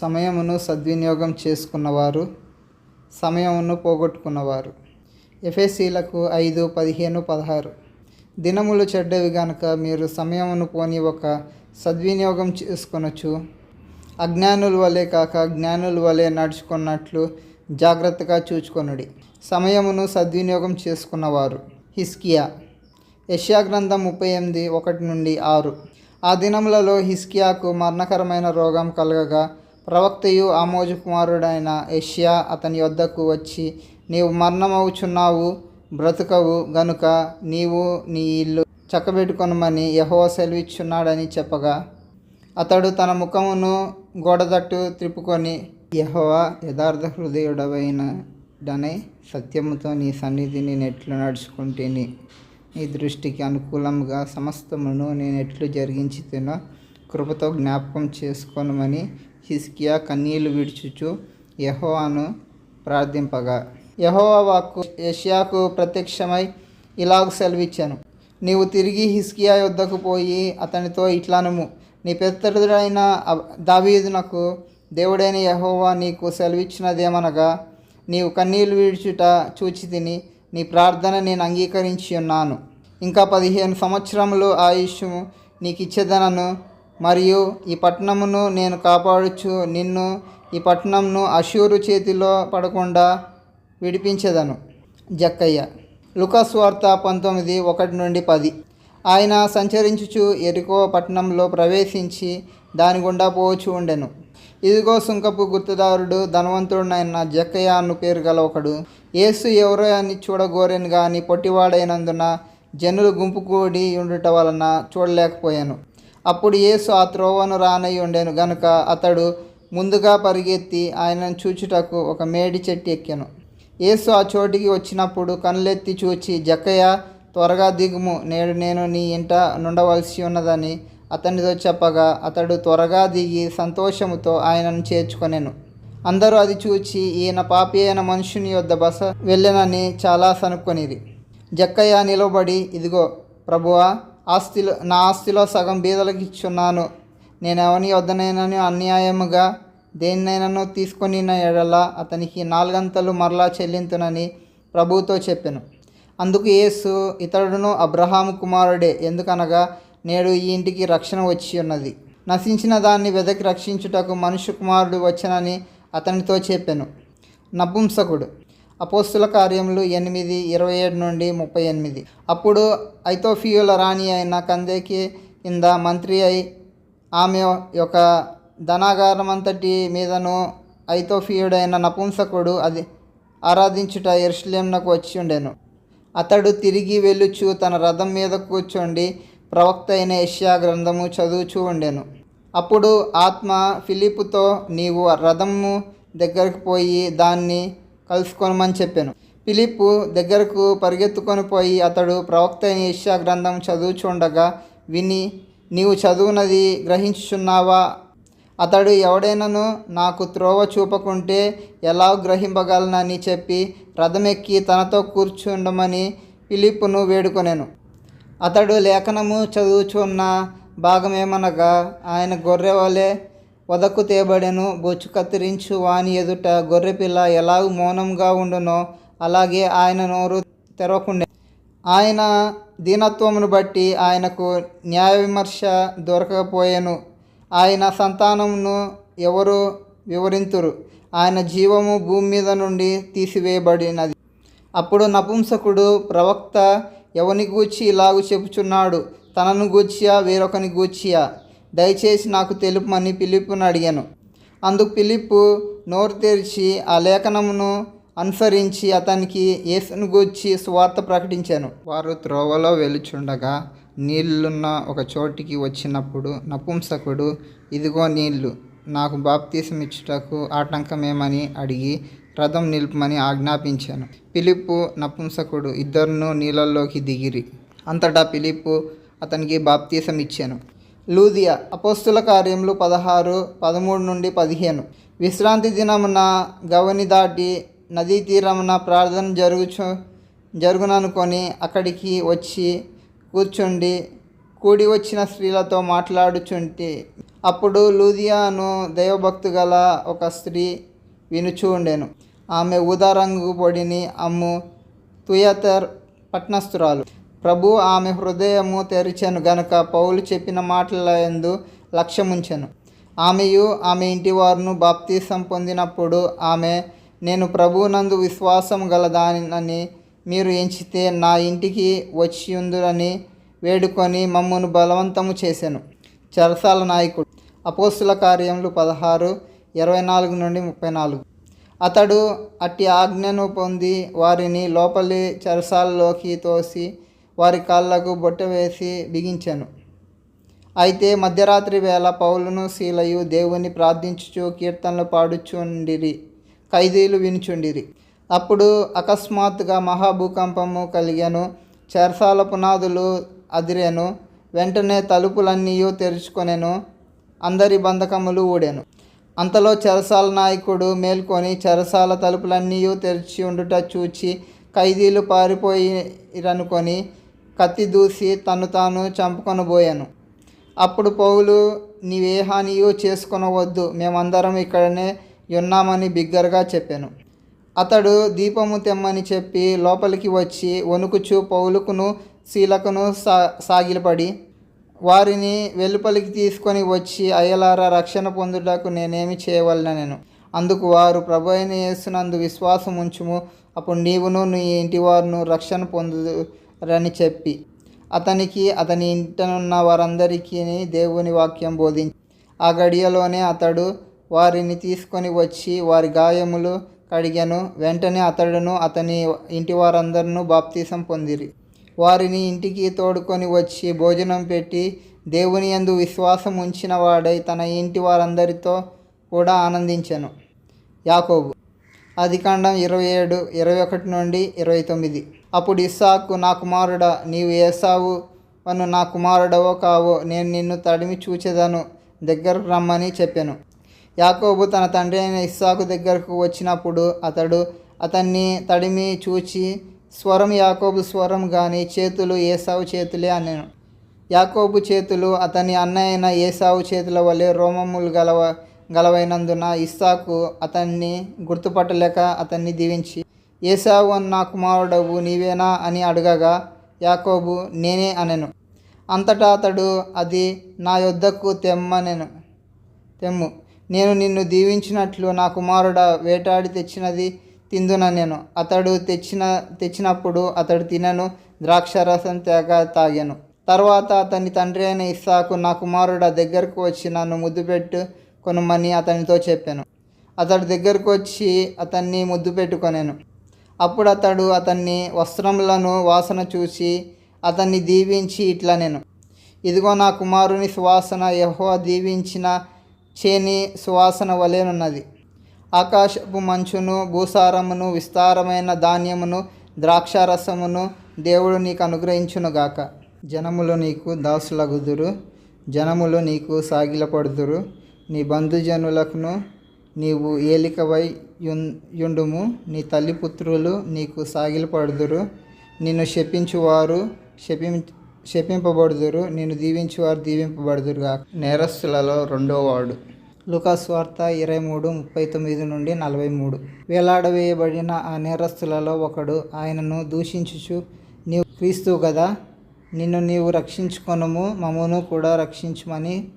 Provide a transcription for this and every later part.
సమయమును సద్వినియోగం చేసుకున్నవారు సమయమును పోగొట్టుకున్నవారు. ఎఫ్ఎస్సీలకు ఐదు పదిహేను పదహారు. దినములు చెడ్డవి గనుక మీరు సమయమును పోని ఒక సద్వినియోగం చేసుకొనొచ్చు. అజ్ఞానుల వలె కాక జ్ఞానుల వలె నడుచుకున్నట్లు జాగ్రత్తగా చూచుకొనుడి. సమయమును సద్వినియోగం చేసుకున్నవారు. హిస్కియా యష్యా గ్రంథం ముప్పై ఎనిమిది ఒకటి నుండి ఆరు. ఆ దినములలో హిస్కియాకు మరణకరమైన రోగం కలగగా ప్రవక్తయు ఆమోజు కుమారుడైన యష్యా అతని వద్దకు వచ్చి నీవు మరణమవుచున్నావు బ్రతుకవు గనుక నీవు నీ ఇల్లు చక్కబెట్టుకొనమని యహో సెలవిచ్చున్నాడని చెప్పగా అతడు తన ముఖమును గోడదట్టు త్రిప్పుకొని యహోవా యథార్థ హృదయుడవైనడనే సత్యముతో నీ సన్నిధిని నెట్లు నడుచుకుంటేని నీ దృష్టికి అనుకూలంగా సమస్తమును నేను ఎట్లు జరిగించి తినో కృపతో జ్ఞాపకం చేసుకోనమని హిస్కియా కన్నీళ్ళు విడుచుచు యహోవాను ప్రార్థింపగా. యహోవా వాక్కు యష్యాకు ప్రత్యక్షమై ఇలాగ సెలవిచ్చాను. నీవు తిరిగి హిస్కియా యుద్ధకు పోయి అతనితో ఇట్లానము. నీ పెద్దడుడైన దావీదునకు దేవుడైన యహోవా నీకు సెలవిచ్చినదేమనగా నీవు కన్నీళ్ళు విడుచుట చూచి తిని నీ ప్రార్థన నేను అంగీకరించి ఉన్నాను ఇంకా పదిహేను సంవత్సరములు ఆయుష్యము నీకు ఇచ్చేదనను మరియు ఈ పట్టణమును నేను కాపాడుచు నిన్ను ఈ పట్టణంను అశూరు చేతిలో పడకుండా విడిపించదను. జక్కయ్య. లుకాస్ వార్త పంతొమ్మిది ఒకటి నుండి పది. ఆయన సంచరించుచు ఎరుకో పట్టణంలో ప్రవేశించి దాని గుండా పోవచ్చు ఉండెను. ఇదిగో సుంకపు గుర్తుదారుడు ధనవంతుడునైన జక్కయ్య అను పేరు గల ఒకడు ఏసు ఎవరో అని చూడగోరెను గాని పొట్టివాడైనందున జనులు గుంపు కూడి ఉండుట వలన చూడలేకపోయాను. అప్పుడు యేసు ఆ త్రోవను రానై ఉండెను గనుక అతడు ముందుగా పరిగెత్తి ఆయనను చూచుటకు ఒక మేడి చెట్టు ఎక్కాను. యేసు ఆ చోటికి వచ్చినప్పుడు కనులెత్తి చూచి జక్కయ్య త్వరగా దిగుము నేడు నేను నీ ఇంట నుండవలసి ఉన్నదని అతనితో చెప్పగా అతడు త్వరగా దిగి సంతోషముతో ఆయనను చేర్చుకొనెను. అందరూ అది చూచి ఈయన పాపి అయిన మనుషుని యొద్ద బస వెళ్ళెనని చాలా సనుక్కొనిది జక్కయ్య నిలబడి ఇదిగో ప్రభువా ఆస్తిలో నా ఆస్తిలో సగం బీదలకు ఇచ్చున్నాను. నేను వద్దనైనాను అన్యాయముగా దేన్నైనాను తీసుకొని ఎడల అతనికి నాలుగంతలు మరలా చెల్లింతునని ప్రభువుతో చెప్పాను. అందుకు యేసు ఇతడును అబ్రహాము కుమారుడే ఎందుకనగా నేడు ఈ ఇంటికి రక్షణ వచ్చి ఉన్నది. నశించిన దాన్ని వెదకి రక్షించుటకు మనుష్య కుమారుడు వచ్చనని అతనితో చెప్పాను. నపుంసకుడు అపోస్తుల కార్యములు ఎనిమిది ఇరవై ఏడు నుండి ముప్పై ఎనిమిది. అప్పుడు ఐతోఫియుల రాణి అయిన కందేకి కింద మంత్రి అయి ఆమె యొక్క ధనాగారం అంతటి మీదను ఐతోఫియుడైన నపుంసకుడు అది ఆరాధించుట ఎరుషులేంనకు వచ్చి ఉండెను. అతడు తిరిగి వెళ్ళుచు తన రథం మీద కూర్చోండి ప్రవక్త అయిన యష్యా గ్రంథము చదువుచూ ఉండెను. అప్పుడు ఆత్మ ఫిలిప్తో నీవు ఆ రథము దగ్గరకు పోయి దాన్ని కలుసుకొనమని చెప్పాను. పిలిపు దగ్గరకు పరిగెత్తుకొని పోయి అతడు ప్రవక్త అయిన ఇష్యా గ్రంథం చదువుచుండగా విని నీవు చదువునది గ్రహించుచున్నావా? అతడు ఎవడైనను నాకు త్రోవ చూపకుంటే ఎలా గ్రహింపగలనని చెప్పి రథమెక్కి తనతో కూర్చుండమని పిలిపును వేడుకొనెను. అతడు లేఖనము చదువుచున్న భాగమేమనగా ఆయన గొర్రె వలె వదకు తేబడెను బొచ్చు కత్తిరించు వాని ఎదుట గొర్రెపిల్ల ఎలాగూ మౌనంగా ఉండునో అలాగే ఆయన నోరు తెరవకుండే. ఆయన దీనత్వమును బట్టి ఆయనకు న్యాయ విమర్శ దొరకకపోయాను. ఆయన సంతానమును ఎవరు వివరింతురు? ఆయన జీవము భూమి మీద నుండి తీసివేయబడినది. అప్పుడు నపుంసకుడు ప్రవక్త ఎవని గూర్చి ఇలాగూ చెప్పుచున్నాడు? తనను గూర్చియా వేరొకని గూర్చియా? దయచేసి నాకు తెలుపమని పిలుపును అడిగాను. అందుకు పిలుపు నోరు తెరిచి ఆ లేఖనమును అనుసరించి అతనికి యేసును గూర్చి సువార్త ప్రకటించాను. వారు త్రోవలో వెలుచుండగా నీళ్ళున్న ఒక చోటికి వచ్చినప్పుడు నపుంసకుడు ఇదిగో నీళ్ళు నాకు బాప్తీసం ఇచ్చుటకు ఆటంకమేమని అడిగి రథం నిలుపమని ఆజ్ఞాపించాను. పిలిప్పు నపుంసకుడు ఇద్దరును నీళ్ళల్లోకి దిగిరి. అంతటా పిలిప్పు అతనికి బాప్తీసం ఇచ్చాను లూదియా అపోస్తుల కార్యములు పదహారు పదమూడు నుండి పదిహేను. విశ్రాంతి దినమున గవని దాటి నదీ తీరమున ప్రార్థన జరుగుచు జరుగుననుకొని అక్కడికి వచ్చి కూర్చుండి కూడి వచ్చిన స్త్రీలతో మాట్లాడుచుంటి. అప్పుడు లూదియాను దైవభక్తు గల ఒక స్త్రీ వినుచూ ఉండెను. ఆమె ఊదా రంగు పొడిని అమ్ము తుయతర్ పట్నస్తురాలు ప్రభు ఆమె హృదయము తెరిచెను గనుక పౌలు చెప్పిన మాటల యందు లక్ష్యముంచెను. ఆమెయు ఆమె ఇంటి వారును బాప్తీసం పొందినప్పుడు ఆమె నేను ప్రభునందు విశ్వాసం గలదానని మీరు ఎంచితే నా ఇంటికి వచ్చిందురని వేడుకొని మమ్మను బలవంతము చేశాను చరసాల నాయకుడు. అపోస్తుల కార్యములు పదహారు ఇరవై నాలుగు నుండి ముప్పై నాలుగు. అతడు అట్టి ఆజ్ఞను పొంది వారిని లోపలి చరసాలలోకి తోసి వారి కాళ్ళకు బొట్ట వేసి బిగించాను. అయితే మధ్యరాత్రి వేళ పౌలును శీలయు దేవుని ప్రార్థించుచు కీర్తనలు పాడుచుండిరి ఖైదీలు వినుచుండిరి. అప్పుడు అకస్మాత్తుగా మహాభూకంపము కలిగాను. చెరసాల పునాదులు అదిరేను. వెంటనే తలుపులన్నీ తెరుచుకొనెను. అందరి బంధకములు ఊడాను. అంతలో చెరసాల నాయకుడు మేల్కొని చెరసాల తలుపులన్నీ తెరిచి ఉండుట చూచి ఖైదీలు పారిపోయిరనుకొని కత్తి దూసి తను తాను చంపుకొనబోయాను. అప్పుడు పౌలు నీవే హానియు చేసుకొనవద్దు మేమందరం ఇక్కడనే ఉన్నామని బిగ్గరగా చెప్పాను. అతడు దీపము తెమ్మని చెప్పి లోపలికి వచ్చి వణుకుచు పౌలుకును శీలకును సా సాగిలపడి వారిని వెలుపలికి తీసుకొని వచ్చి అయ్యలారా రక్షణ పొందుటకు నేనేమి చేయవలన నేను అందుకు వారు ప్రభు అయిన యేసునందు విశ్వాసం ఉంచుము అప్పుడు నీవును నీ ఇంటి వారును రక్షణ రని చెప్పి అతనికి అతని ఇంటనున్న వారందరికీ దేవుని వాక్యం బోధించి ఆ గడియలోనే అతడు వారిని తీసుకొని వచ్చి వారి గాయములు కడిగాను. వెంటనే అతడును అతని ఇంటి వారందరూ బాప్తీసం పొందిరి. వారిని ఇంటికి తోడుకొని వచ్చి భోజనం పెట్టి దేవుని యందు విశ్వాసం ఉంచిన వాడై తన ఇంటి వారందరితో కూడా ఆనందించెను. యాకోబు. ఆదికాండం ఇరవై ఏడు ఇరవై ఒకటి నుండి ఇరవై తొమ్మిది. అప్పుడు ఇస్సాకు నా కుమారుడా నీవు ఏసావు? వను నా కుమారుడవో కావో? నేను నిన్ను తడిమి చూచేదాను దగ్గరకు రమ్మని చెప్పాను. యాకోబు తన తండ్రి అయిన ఇస్సాకు దగ్గరకు వచ్చినప్పుడు అతడు అతన్ని తడిమి చూచి స్వరం యాకోబు స్వరం కానీ చేతులు ఏసావు చేతులే అన్నాను యాకోబు చేతులు అతని అన్న అయిన ఏసావు చేతుల వలె రోమములు గలవ గలవైనందున ఇస్సాకు అతన్ని గుర్తుపట్టలేక అతన్ని దీవించి ఏసావు అని నా కుమారుడవు నీవేనా అని అడగగా యాకోబు నేనే అనెను. అంతటా అతడు అది నా యొద్దకు తెమ్మనెను. తెమ్ము. నేను నిన్ను దీవించినట్లు నా కుమారుడ వేటాడి తెచ్చినది తిందున నేను అతడు తెచ్చిన తెచ్చినప్పుడు అతడు తినను ద్రాక్షరసం తేగ తాగాను. తర్వాత అతని తండ్రి అయిన ఇస్సాకు నా కుమారుడ దగ్గరకు వచ్చి నన్ను ముద్దు పెట్టు కొనుమని అతనితో చెప్పాను. అతడి దగ్గరకు వచ్చి అతన్ని ముద్దు పెట్టుకొనేను. అప్పుడు అతడు అతన్ని వస్త్రములను వాసన చూసి అతన్ని దీవించి ఇట్లా నేను. ఇదిగో నా కుమారుని సువాసన యహో దీవించిన చేని సువాసన వలెనున్నది. ఆకాశపు మంచును భూసారమును విస్తారమైన ధాన్యమును ద్రాక్షారసమును దేవుడు నీకు అనుగ్రహించునుగాక జనములు నీకు దాసులగుదురు జనములు నీకు సాగిలపడుదురు నీ బంధుజనులకును నీవు ఏలికవై యుండుము. నీ తల్లి పుత్రులు నీకు సాగిలపడుదురు. నిన్ను శపించువారు శపి శపింపబడుదురు. నిన్ను దీవించువారు దీవింపబడుదురుగా నేరస్తులలో రెండో వాడు. లుకాస్ వార్త ఇరవై మూడు ముప్పై తొమ్మిది నుండి నలభై మూడు వేలాడవేయబడిన ఆ నేరస్తులలో ఒకడు ఆయనను దూషించుచు నీవు క్రీస్తు కదా నిన్ను నీవు రక్షించుకొనుము మమ్మను కూడా రక్షించుమని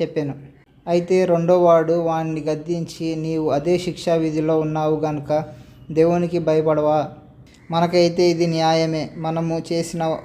చెప్పాను. అయితే రెండో వాడు వాణ్ణి గద్దించి నీవు అదే శిక్షా విధిలో ఉన్నావు గనుక దేవునికి భయపడవా? మనకైతే ఇది న్యాయమే. మనము చేసిన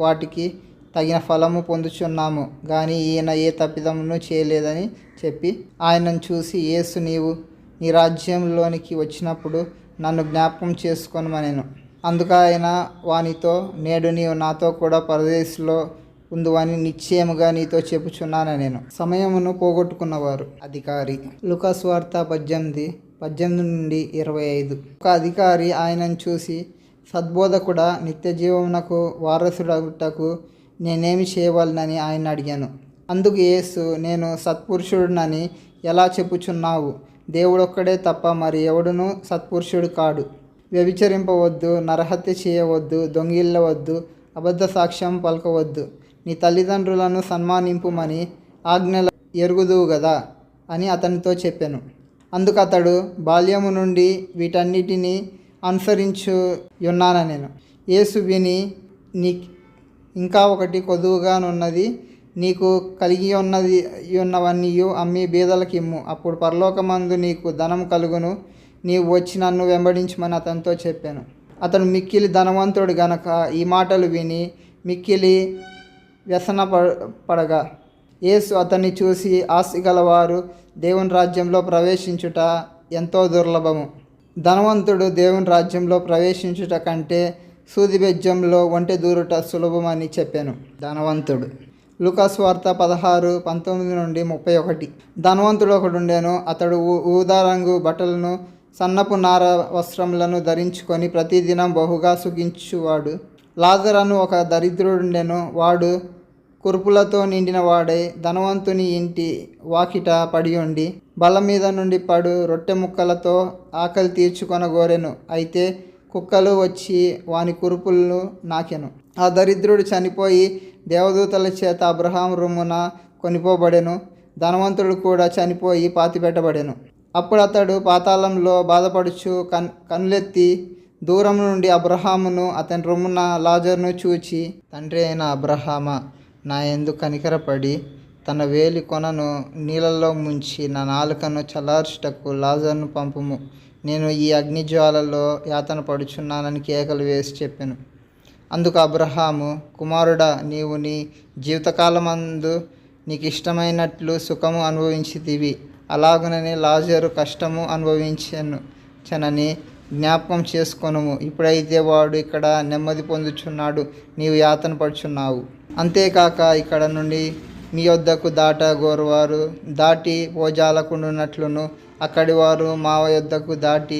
వాటికి తగిన ఫలము పొందుచున్నాము. కానీ ఈయన ఏ తప్పిదమును చేయలేదని చెప్పి ఆయనను చూసి యేసు నీవు నీ రాజ్యంలోనికి వచ్చినప్పుడు నన్ను జ్ఞాపకం చేసుకొనమనేను. అందుకు ఆయన వానితో నేడు నీవు నాతో కూడా పరదేశంలో ఉందని నిశ్చయముగా నీతో చెప్పుచున్నాను నేను. సమయమును పోగొట్టుకున్నవారు అధికారి. లుకాస్ వార్త పద్దెనిమిది పద్దెనిమిది నుండి ఇరవై ఐదు. ఒక అధికారి ఆయనను చూసి సద్బోధకుడా నిత్య జీవమునకు వారసుడటకు నేనేమి చేయవలనని ఆయన అడిగాను. అందుకు యేసు నేను సత్పురుషుడునని ఎలా చెప్పుచున్నావు? దేవుడొక్కడే తప్ప మరి ఎవడును సత్పురుషుడు కాడు. వ్యభిచరింపవద్దు నరహత్య చేయవద్దు దొంగిల్లవద్దు అబద్ధ సాక్ష్యం పలకవద్దు. నీ తల్లిదండ్రులను సన్మానింపుమని ఆజ్ఞల ఎరుగుదువు గదా? అని అతనితో చెప్పాను. అందుకు అతడు బాల్యము నుండి వీటన్నిటినీ అనుసరించున్నాను నేను. యేసు విని నీ ఇంకా ఒకటి కొదువుగానున్నది నీకు కలిగి ఉన్నది ఉన్నవన్నీ అమ్మి బీదలకు ఇమ్ము అప్పుడు పరలోకమందు నీకు ధనం కలుగును నీవు వచ్చి నన్ను వెంబడించమని అతనితో చెప్పాను. అతను మిక్కిలి ధనవంతుడు గనక ఈ మాటలు విని మిక్కిలి వ్యసన పడగా. యేసు అతన్ని చూసి ఆస్తి గలవారు దేవుని రాజ్యంలో ప్రవేశించుట ఎంతో దుర్లభము. ధనవంతుడు దేవుని రాజ్యంలో ప్రవేశించుట కంటే సూదిబెజ్యంలో ఒంటె దూరుట సులభమని చెప్పాను. ధనవంతుడు. లుకాస్ వార్త పదహారు పంతొమ్మిది నుండి ముప్పై ఒకటి. ధనవంతుడు ఒకడు ఉండేను అతడు ఊ- ఊదా రంగు బట్టలను సన్నపు నార వస్త్రములను ధరించుకొని ప్రతిదినం బహుగా సుఖించువాడు లాజరను ఒక దరిద్రుడుండెను వాడు కురుపులతో నిండిన వాడై ధనవంతుని ఇంటి వాకిట పడి ఉండి బల్ల మీద నుండి పడు రొట్టె ముక్కలతో ఆకలి తీర్చుకొనగోరెను. అయితే కుక్కలు వచ్చి వాని కురుపులను నాకెను. ఆ దరిద్రుడు చనిపోయి దేవదూతల చేత అబ్రహాం రొమ్మున కొనిపోబడెను. ధనవంతుడు కూడా చనిపోయి పాతిపెట్టబడెను. అప్పుడు అతడు పాతాళంలో బాధపడుచు కన్ కనులెత్తి దూరం నుండి అబ్రహామును అతని రొమ్మున లాజర్ను చూచి తండ్రి అయిన అబ్రహామా నా ఎందు కనికరపడి తన వేలి కొనను నీళ్ళలో ముంచి నా నాలుకను చలార్చుటకు లాజర్ను పంపుము. నేను ఈ అగ్నిజ్వాలలో యాతన పడుచున్నానని కేకలు వేసి చెప్పాను. అందుకు అబ్రహాము కుమారుడా నీవు నీ జీవితకాలమందు నీకు ఇష్టమైనట్లు సుఖము అనుభవించితివి. అలాగునని లాజరు కష్టము అనుభవించను చనని జ్ఞాపకం చేసుకొనుము. ఇప్పుడైతే వాడు ఇక్కడ నెమ్మది పొందుచున్నాడు. నీవు యాతన పడుచున్నావు. అంతేకాక ఇక్కడ నుండి మీ వద్దకు దాట గోరువారు దాటి ఓజాలకుండునట్లును అక్కడి వారు మా యొద్దకు దాటి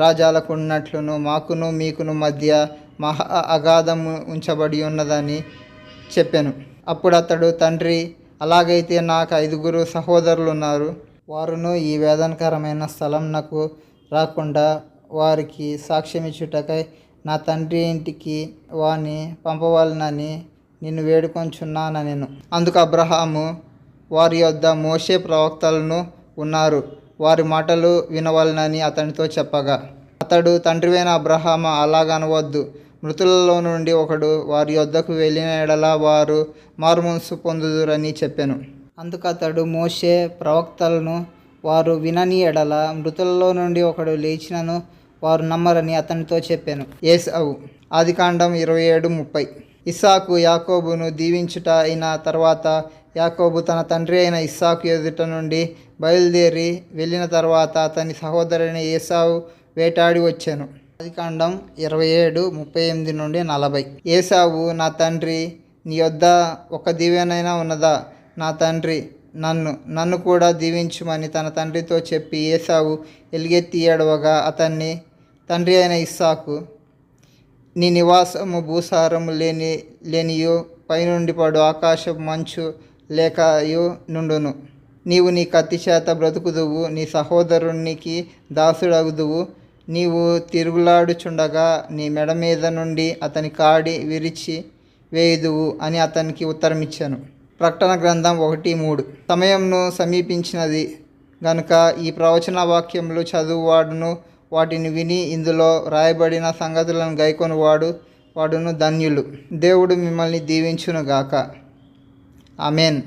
రాజాలకుండునట్లును మాకును మీకును మధ్య మహా అగాధము ఉంచబడి ఉన్నదని చెప్పాను. అప్పుడు అతడు తండ్రి అలాగైతే నాకు ఐదుగురు సహోదరులు ఉన్నారు వారును ఈ వేదనకరమైన స్థలం నాకు రాకుండా వారికి సాక్ష్యం ఇచ్చుటకై నా తండ్రి ఇంటికి వాని పంపవాలనని నిన్ను వేడుకొంచున్నాను నేను. అందుకు అబ్రహాము వారి యొద్ద మోషే ప్రవక్తలను ఉన్నారు. వారి మాటలు వినవలనని అతనితో చెప్పగా అతడు తండ్రివైన అబ్రహామ అలాగనవద్దు. మృతులలో నుండి ఒకడు వారి యొద్దకు వెళ్ళిన ఎడల వారు మారుమనసు పొందుదురని చెప్పాను. అందుకు అతడు మోషే ప్రవక్తలను వారు వినని ఎడల మృతులలో నుండి ఒకడు లేచినను వారు నమ్మరని అతనితో చెప్పాను. ఏసావు ఆదికాండం ఇరవై ఏడు ముప్పై. ఇస్సాకు యాకోబును దీవించుట అయిన తర్వాత యాకోబు తన తండ్రి అయిన ఇస్సాకు ఎదుట నుండి బయలుదేరి వెళ్ళిన తర్వాత అతని సహోదరుని ఏసావు వేటాడి వచ్చాను. ఆదికాండం ఇరవై ఏడు ముప్పై ఎనిమిది నుండి నలభై. ఏసావు నా తండ్రి నీ యొద్ద ఒక దీవెనైనా ఉన్నదా? నా తండ్రి నన్ను నన్ను కూడా దీవించుమని తన తండ్రితో చెప్పి ఏసావు ఎలుగెత్తి ఏడవగా అతన్ని తండ్రి అయిన ఇస్సాకు నీ నివాసము భూసారము లేని లేనియో పైనుండి పడు ఆకాశం మంచు లేకయో నుండును. నీవు నీ కత్తి చేత బ్రతుకుదువు నీ సహోదరునికి దాసుడగుదువు. నీవు తిరుగులాడుచుండగా నీ మెడ మీద నుండి అతని కాడి విరిచి వేయుదువు అని అతనికి ఉత్తరం ఇచ్చాను ప్రకటన గ్రంథం ఒకటి మూడు. సమయంను సమీపించినది గనుక ఈ ప్రవచన వాక్యంలో చదువువాడును వాటిని విని ఇందులో రాయబడిన సంగతులను గైకొని వాడు వాడును ధన్యులు. దేవుడు మిమ్మల్ని దీవించునుగాక. ఆమెన్.